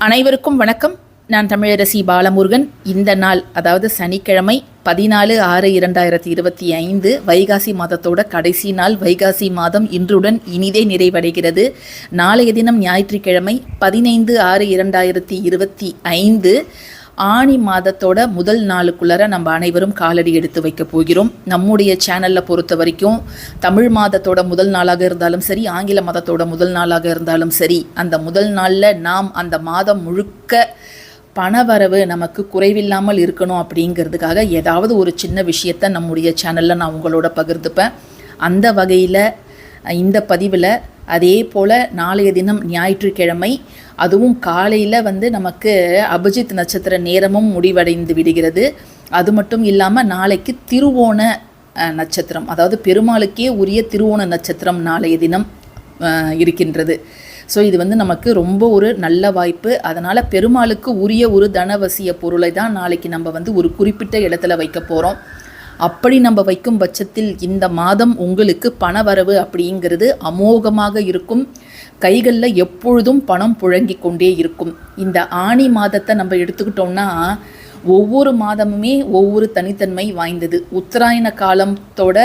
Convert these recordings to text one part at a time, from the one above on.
அனைவருக்கும் வணக்கம். நான் தமிழரசி பாலமுருகன். இந்த நாள் அதாவது சனிக்கிழமை பதினாலு ஆறு இரண்டாயிரத்தி இருபத்தி ஐந்து வைகாசி மாதத்தோட கடைசி நாள். வைகாசி மாதம் இன்றுடன் இனிதே நிறைவடைகிறது. நாளைய தினம் ஞாயிற்றுக்கிழமை பதினைந்து ஆறு இரண்டாயிரத்தி இருபத்தி ஐந்து. ஆணி மாதத்தோட முதல் நாளுக்குள்ளார நம்ம அனைவரும் காலடி எடுத்து வைக்க போகிறோம். நம்முடைய சேனலில் பொறுத்த வரைக்கும் தமிழ் மாதத்தோட முதல் நாளாக இருந்தாலும் சரி ஆங்கில மாதத்தோட முதல் நாளாக இருந்தாலும் சரி அந்த முதல் நாளில் நாம் அந்த மாதம் முழுக்க பணவரவு நமக்கு குறைவில்லாமல் இருக்கணும் அப்படிங்கிறதுக்காக ஏதாவது ஒரு சின்ன விஷயத்தை நம்முடைய சேனலில் நான் உங்களோட பகிர்ந்துப்பேன். அந்த வகையில் இந்த பதிவில் அதே போல் நாளைய தினம் ஞாயிற்றுக்கிழமை அதுவும் காலையில் வந்து நமக்கு அபிஜித் நட்சத்திர நேரமும் முடிவடைந்து விடுகிறது. அது மட்டும் இல்லாமல் நாளைக்கு திருவோண நட்சத்திரம் அதாவது பெருமாளுக்கே உரிய திருவோண நட்சத்திரம் நாளைய தினம் இருக்கின்றது. ஸோ இது வந்து நமக்கு ரொம்ப ஒரு நல்ல வாய்ப்பு. அதனால் பெருமாளுக்கு உரிய ஒரு தனவசிய பொருளை தான் நாளைக்கு நம்ம வந்து ஒரு குறிப்பிட்ட இடத்துல வைக்க போகிறோம் அப்படி நம்ம வைக்கும் பட்சத்தில் இந்த மாதம் உங்களுக்கு பணவரவு அப்படிங்கிறது அமோகமாக இருக்கும். கைகளில் எப்பொழுதும் பணம் புழங்கி கொண்டே இருக்கும். இந்த ஆணி மாதத்தை நம்ம எடுத்துக்கிட்டோம்னா ஒவ்வொரு மாதமுமே ஒவ்வொரு தனித்தன்மை வாய்ந்தது. உத்தராயண காலத்தோட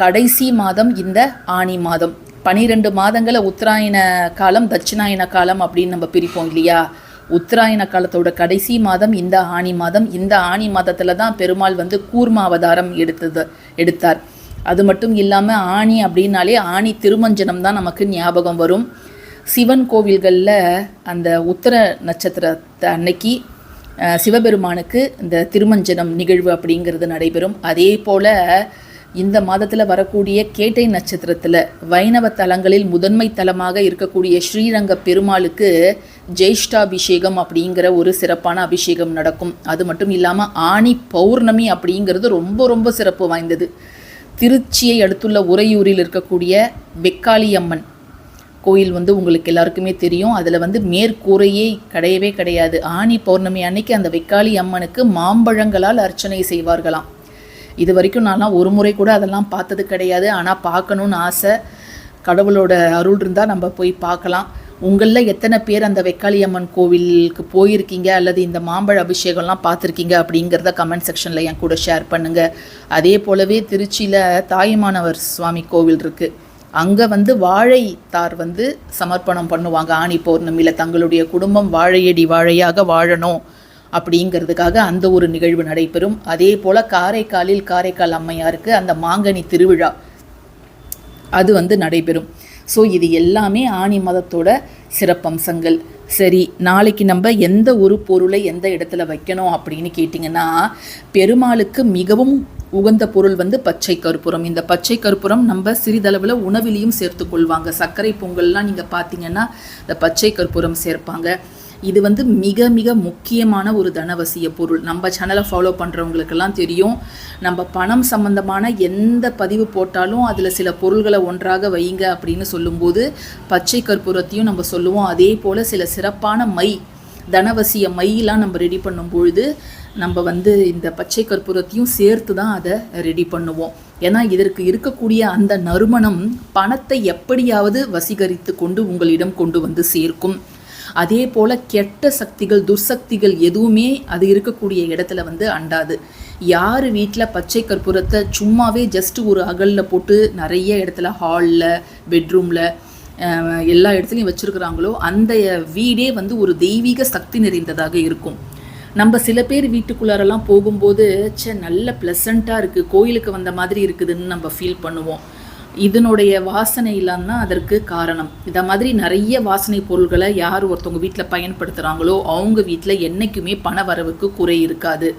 கடைசி மாதம் இந்த ஆணி மாதம். பனிரெண்டு மாதங்களை உத்தராயண காலம் தட்சிணாயன காலம் அப்படின்னு நம்ம பிரிப்போம் இல்லையா? உத்தராயண காலத்தோட கடைசி மாதம் இந்த ஆணி மாதம் இந்த ஆணி மாதத்தில் தான் பெருமாள் வந்து கூர்ம அவதாரம் எடுத்தது எடுத்தார். அது மட்டும் இல்லாமல் ஆணி அப்படின்னாலே ஆணி திருமஞ்சனம் தான் நமக்கு ஞாபகம் வரும். சிவன் கோவில்களில் அந்த உத்தர நட்சத்திரத்தை அன்னைக்கு சிவபெருமானுக்கு இந்த திருமஞ்சனம் நிகழ்வு அப்படிங்கிறது நடைபெறும். அதே போல் இந்த மாதத்தில் வரக்கூடிய கேட்டை நட்சத்திரத்தில் வைணவ தலங்களில் முதன்மை தலமாக இருக்கக்கூடிய ஸ்ரீரங்க பெருமாளுக்கு ஜெயிஷ்டாபிஷேகம் அப்படிங்கிற ஒரு சிறப்பான அபிஷேகம் நடக்கும். அது மட்டும் இல்லாமல் ஆணி பௌர்ணமி அப்படிங்கிறது ரொம்ப ரொம்ப சிறப்பு வாய்ந்தது. திருச்சியை அடுத்துள்ள உறையூரில் இருக்கக்கூடிய வெக்காளி அம்மன் கோயில் வந்து உங்களுக்கு எல்லாருக்குமே தெரியும். அதில் வந்து மேற்கூரையே கிடையவே கிடையாது. ஆணி பௌர்ணமி அன்னைக்கு அந்த வெக்காளி அம்மனுக்கு மாம்பழங்களால் அர்ச்சனை செய்வார்களாம். இது வரைக்கும் நான்லாம் ஒரு முறை கூட அதெல்லாம் பார்த்தது கிடையாது. ஆனால் பார்க்கணுன்னு ஆசை. கடவுளோட அருள் இருந்தால் நம்ம போய் பார்க்கலாம். உங்களில் எத்தனை பேர் அந்த வெக்காளி அம்மன் கோவிலுக்கு போயிருக்கீங்க? அல்லது இந்த மாம்பழ அபிஷேகம்லாம் பார்த்துருக்கீங்க? அப்படிங்கிறத கமெண்ட் செக்ஷனில் என் கூட ஷேர் பண்ணுங்கள் அதே போலவே திருச்சியில் தாயுமானவர் சுவாமி கோவில் இருக்குது அங்கே வந்து வாழை தார் வந்து சமர்ப்பணம் பண்ணுவாங்க. ஆணி பௌர்ணமியில் தங்களுடைய குடும்பம் வாழையடி வாழையாக வாழணும் அப்படிங்கிறதுக்காக அந்த ஒரு நிகழ்வு நடைபெறும். அதே போல் காரைக்காலில் காரைக்கால் அம்மையாருக்கு அந்த மாங்கனி திருவிழா அது வந்து நடைபெறும். ஸோ இது எல்லாமே ஆணி மதத்தோட சிறப்பம்சங்கள். சரி நாளைக்கு நம்ம எந்த ஒரு பொருளை எந்த இடத்துல வைக்கணும் அப்படின்னு கேட்டிங்கன்னா பெருமாளுக்கு மிகவும் உகந்த பொருள் வந்து பச்சை கற்பூரம் இந்த பச்சை கற்பூரம் நம்ம சிறிதளவில் உணவிலையும் சேர்த்துக்கொள்வாங்க. சர்க்கரை பொங்கல்லாம் நீங்கள் பார்த்தீங்கன்னா இந்த பச்சை கற்பூரம் சேர்ப்பாங்க. இது வந்து மிக மிக முக்கியமான ஒரு தனவசிய பொருள். நம்ம சேனலை ஃபாலோ பண்ணுறவங்களுக்கெல்லாம் தெரியும். நம்ம பணம் சம்பந்தமான எந்த பதிவு போட்டாலும் அதில் சில பொருள்களை ஒன்றாக வைங்க அப்படின்னு சொல்லும்போது பச்சை கற்பூரத்தையும் நம்ம சொல்லுவோம். அதே போல் சில சிறப்பான மை தனவசிய மையெல்லாம் நம்ம ரெடி பண்ணும் பொழுது நம்ம வந்து இந்த பச்சை கற்பூரத்தையும் சேர்த்து தான் அதை ரெடி பண்ணுவோம். ஏன்னா இதற்கு இருக்கக்கூடிய அந்த நறுமணம் பணத்தை எப்படியாவது வசீகரித்து கொண்டு உங்களிடம் கொண்டு வந்து சேர்க்கும். அதே போல் கெட்ட சக்திகள் துர்சக்திகள் எதுவுமே அது இருக்கக்கூடிய இடத்துல வந்து அண்டாது. யார் வீட்டில் பச்சை கற்பூரத்தை சும்மாவே ஜஸ்ட் ஒரு அகலில் போட்டு நிறைய இடத்துல ஹாலில் பெட்ரூமில் எல்லா இடத்துலையும் வச்சுருக்கிறாங்களோ அந்த வீடே வந்து ஒரு தெய்வீக சக்தி நிறைந்ததாக இருக்கும். நம்ம சில பேர் வீட்டுக்குள்ளாரெல்லாம் போகும்போது ச்சே நல்ல ப்ளசண்ட்டாக இருக்குது கோயிலுக்கு வந்த மாதிரி இருக்குதுன்னு நம்ம ஃபீல் பண்ணுவோம். இதனுடைய வாசனை இல்லைன்னா அதற்கு காரணம். இந்த மாதிரி நிறைய வாசனை பொருள்களை யார் ஒருத்தவங்க வீட்டில் பயன்படுத்துகிறாங்களோ அவங்க வீட்டில் என்றைக்குமே பண வரவுக்கு குறை இருக்காது.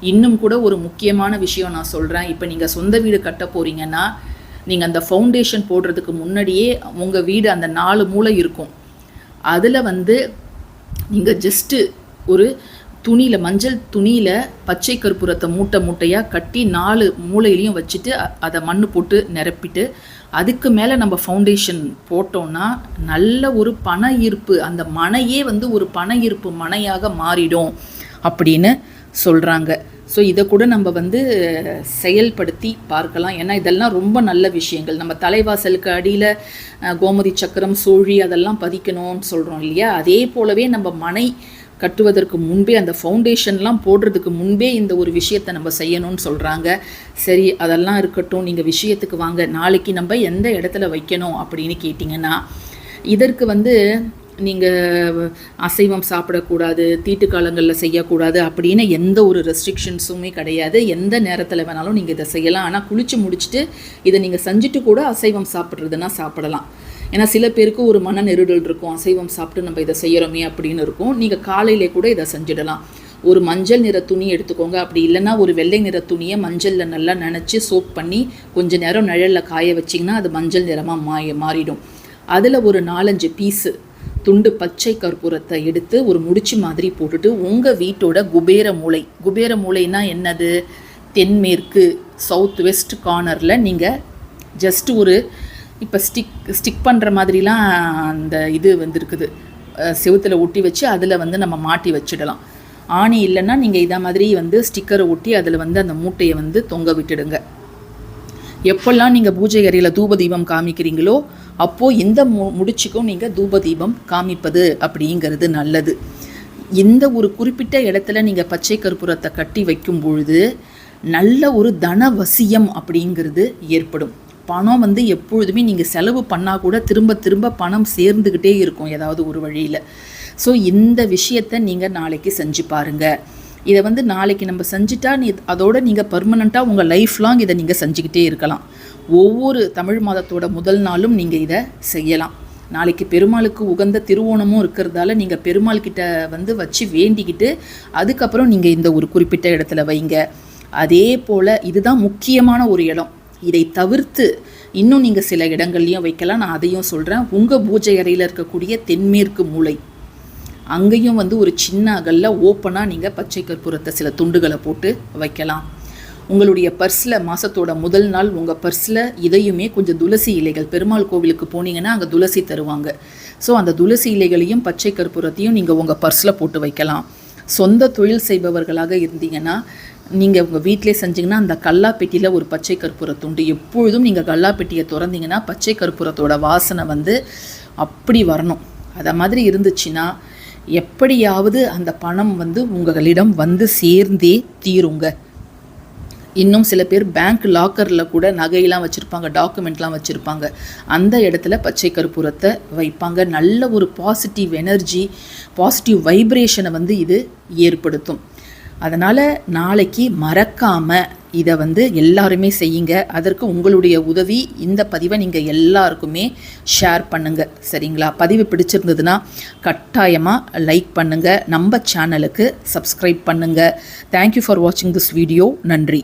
இன்னும் கூட ஒரு முக்கியமான விஷயம் நான் சொல்கிறேன் இப்போ நீங்கள் சொந்த வீடு கட்ட போகிறீங்கன்னா நீங்கள் அந்த ஃபவுண்டேஷன் போடுறதுக்கு முன்னாடியே உங்கள் வீடு அந்த நாலு மூளை இருக்கும். அதில் வந்து நீங்கள் ஜஸ்ட்டு ஒரு துணியில் மஞ்சள் துணியில் பச்சை கற்பூரத்தை மூட்டை மூட்டையாக கட்டி நாலு மூலையிலையும் வச்சுட்டு அதை மண்ணு போட்டு நிரப்பிட்டு அதுக்கு மேலே நம்ம ஃபவுண்டேஷன் போட்டோம்னா நல்ல ஒரு பண ஈர்ப்பு அந்த மனையே வந்து ஒரு பண ஈர்ப்பு மனையாக மாறிடும் அப்படின்னு சொல்கிறாங்க ஸோ இதை கூட நம்ம வந்து செயல்படுத்தி பார்க்கலாம். ஏன்னா இதெல்லாம் ரொம்ப நல்ல விஷயங்கள். நம்ம தலைவாசலுக்கு அடியில் கோமதி சக்கரம் சோழி அதெல்லாம் பதிக்கணும்னு சொல்கிறோம் இல்லையா? அதே போலவே நம்ம மனை கட்டுவதற்கு முன்பே அந்த ஃபவுண்டேஷன்லாம் போடுறதுக்கு முன்பே இந்த ஒரு விஷயத்தை நம்ம செய்யணும்னு சொல்கிறாங்க சரி அதெல்லாம் இருக்கட்டும் நீங்கள் விஷயத்துக்கு வாங்க. நாளைக்கு நம்ம எந்த இடத்துல வைக்கணும் அப்படின்னு கேட்டிங்கன்னா இதற்கு வந்து நீங்கள் அசைவம் சாப்பிடக்கூடாது தீட்டு காலங்களில் செய்யக்கூடாது அப்படின்னு எந்த ஒரு ரெஸ்ட்ரிக்ஷன்ஸுமே கிடையாது. எந்த நேரத்தில் வேணாலும் நீங்கள் இதை செய்யலாம். ஆனால் குளித்து முடிச்சுட்டு இதை நீங்கள் செஞ்சுட்டு கூட அசைவம் சாப்பிட்றதுனா சாப்பிடலாம். ஏன்னா சில பேருக்கு ஒரு மன நெருடல் இருக்கும் அசைவம் சாப்பிட்டு நம்ம இதை செய்கிறோமே அப்படின்னு இருக்கும். நீங்கள் காலையிலே கூட இதை செஞ்சிடலாம். ஒரு மஞ்சள் நிற துணி எடுத்துக்கோங்க. அப்படி இல்லைன்னா ஒரு வெள்ளை நிற துணியை மஞ்சளில் நல்லா நினச்சி சோப் பண்ணி கொஞ்சம் நேரம் நிழலில் காய வச்சிங்கன்னா அது மஞ்சள் நிறமாக மாய மாறிடும். அதில் ஒரு நாலஞ்சு பீஸு துண்டு பச்சை கற்பூரத்தை எடுத்து ஒரு முடிச்சு மாதிரி போட்டுட்டு உங்கள் வீட்டோட குபேர மூளை. குபேர மூளைனா என்னது? தென்மேற்கு சவுத் வெஸ்ட் கார்னரில் நீங்கள் ஜஸ்ட் ஒரு இப்போ ஸ்டிக் ஸ்டிக் பண்ணுற மாதிரிலாம் அந்த இது வந்துருக்குது. செவுத்தில் ஒட்டி வச்சு அதில் வந்து நம்ம மாட்டி வச்சிடலாம். ஆணி இல்லைன்னா நீங்கள் இதை மாதிரி வந்து ஸ்டிக்கரை ஒட்டி அதில் வந்து அந்த மூட்டையை வந்து தொங்க விட்டுடுங்க. எப்போல்லாம் நீங்கள் பூஜை அறையில் தூப தீபம் காமிக்கிறீங்களோ அப்போது இந்த மு முடிச்சுக்கும் நீங்கள் தூப தீபம் காமிப்பது அப்படிங்கிறது நல்லது. இந்த ஒரு குறிப்பிட்ட இடத்துல நீங்கள் பச்சை கற்பூரத்தை கட்டி வைக்கும் பொழுது நல்ல ஒரு தனவசியம் அப்படிங்கிறது ஏற்படும். பணம் வந்து எப்பொழுதுமே நீங்கள் செலவு பண்ணால் கூட திரும்ப திரும்ப பணம் சேர்ந்துக்கிட்டே இருக்கும் ஏதாவது ஒரு வழியில். ஸோ இந்த விஷயத்தை நீங்கள் நாளைக்கு செஞ்சு பாருங்கள் இதை வந்து நாளைக்கு நம்ம செஞ்சுட்டா நீ அதோட நீங்கள் பர்மனண்ட்டாக உங்கள் லைஃப் லாங் இதை நீங்கள் செஞ்சுக்கிட்டே இருக்கலாம். ஒவ்வொரு தமிழ் மாதத்தோட முதல் நாளும் நீங்கள் இதை செய்யலாம். நாளைக்கு பெருமாளுக்கு உகந்த திருவோணமும் இருக்கிறதால நீங்கள் பெருமாள் கிட்ட வந்து வச்சு வேண்டிக்கிட்டு அதுக்கப்புறம் நீங்கள் இந்த ஒரு குறிப்பிட்ட இடத்துல வைங்க. அதே போல் இதுதான் முக்கியமான ஒரு இடம். இதை தவிர்த்து இன்னும் நீங்கள் சில இடங்கள்லையும் வைக்கலாம். நான் அதையும் சொல்கிறேன் உங்கள் பூஜை அறையில் இருக்கக்கூடிய தென்மேற்கு மூலை அங்கேயும் வந்து ஒரு சின்ன அகலில் ஓப்பனாக நீங்கள் பச்சை கற்பூரத்தை சில துண்டுகளை போட்டு வைக்கலாம். உங்களுடைய பர்ஸில் மாதத்தோட முதல் நாள் உங்கள் பர்ஸில் இதையுமே கொஞ்சம் துளசி இலைகள் பெருமாள் கோவிலுக்கு போனீங்கன்னா அங்கே துளசி தருவாங்க. ஸோ அந்த துளசி இலைகளையும் பச்சை கற்பூரத்தையும் நீங்கள் உங்கள் பர்ஸில் போட்டு வைக்கலாம். சொந்த தொழில் செய்பவர்களாக இருந்தீங்கன்னா நீங்கள் உங்கள் வீட்டிலே செஞ்சிங்கன்னா அந்த கல்லாப்பெட்டியில் ஒரு பச்சை கற்பூர துண்டு. எப்பொழுதும் நீங்கள் கல்லாப்பெட்டியை திறந்தீங்கன்னா பச்சை கற்பூரத்தோட வாசனை வந்து அப்படி வரணும். அதை மாதிரி இருந்துச்சுன்னா எப்படியாவது அந்த பணம் வந்து உங்களிடம் வந்து சேர்ந்தே தீருங்க. இன்னும் சில பேர் பேங்க் லாக்கரில் கூட நகையெல்லாம் வச்சுருப்பாங்க டாக்குமெண்ட்லாம் வச்சுருப்பாங்க. அந்த இடத்துல பச்சை கற்பூரத்தை வைப்பாங்க. நல்ல ஒரு பாசிட்டிவ் எனர்ஜி பாசிட்டிவ் வைப்ரேஷனை வந்து இது ஏற்படுத்தும். அதனால் நாளைக்கு மறக்காமல் இதை வந்து எல்லாருமே செய்யுங்க. அதற்கு உங்களுடைய உதவி இந்த பதிவை நீங்கள் எல்லாருக்குமே ஷேர் பண்ணுங்கள் சரிங்களா? பதிவு பிடிச்சிருந்ததுன்னா கட்டாயமாக லைக் பண்ணுங்கள் நம்ம சேனலுக்கு சப்ஸ்கிரைப் பண்ணுங்கள் தேங்க்யூ ஃபார் வாட்சிங் திஸ் வீடியோ நன்றி.